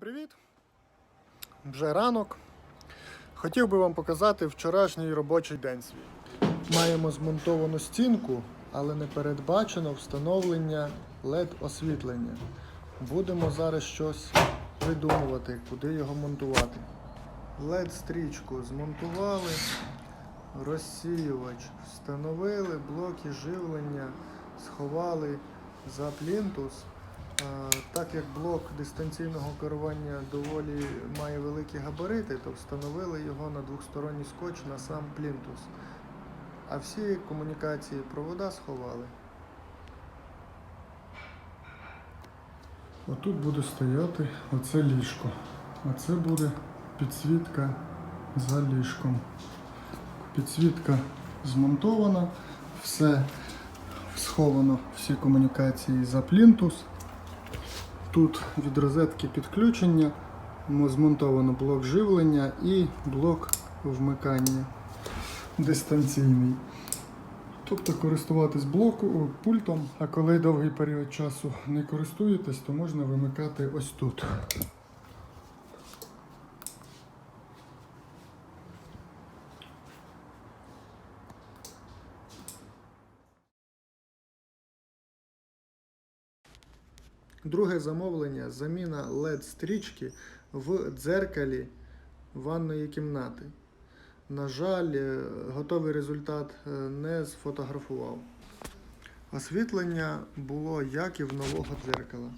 Привіт! Вже ранок. Хотів би вам показати вчорашній робочий день свій. Маємо змонтовану стінку, але не передбачено встановлення LED освітлення. Будемо зараз щось придумувати, куди його монтувати. LED стрічку змонтували, розсіювач встановили, блоки живлення сховали за плінтус. А, Так як блок дистанційного керування доволі має великі габарити, то встановили його на двосторонній скотч на сам плінтус. А всі комунікації провода сховали. Отут буде стояти оце ліжко. А це буде підсвітка за ліжком. Підсвітка змонтована, все сховано, всі комунікації за плінтус. Тут від розетки підключення змонтовано блок живлення і блок вмикання дистанційний. Тобто користуватись блоку пультом, а коли довгий період часу не користуєтесь, то можна вимикати ось тут. Друге замовлення заміна LED стрічки в дзеркалі ванної кімнати. На жаль, е, готовий результат е, не сфотографував. Освітлення було як і в нового дзеркала.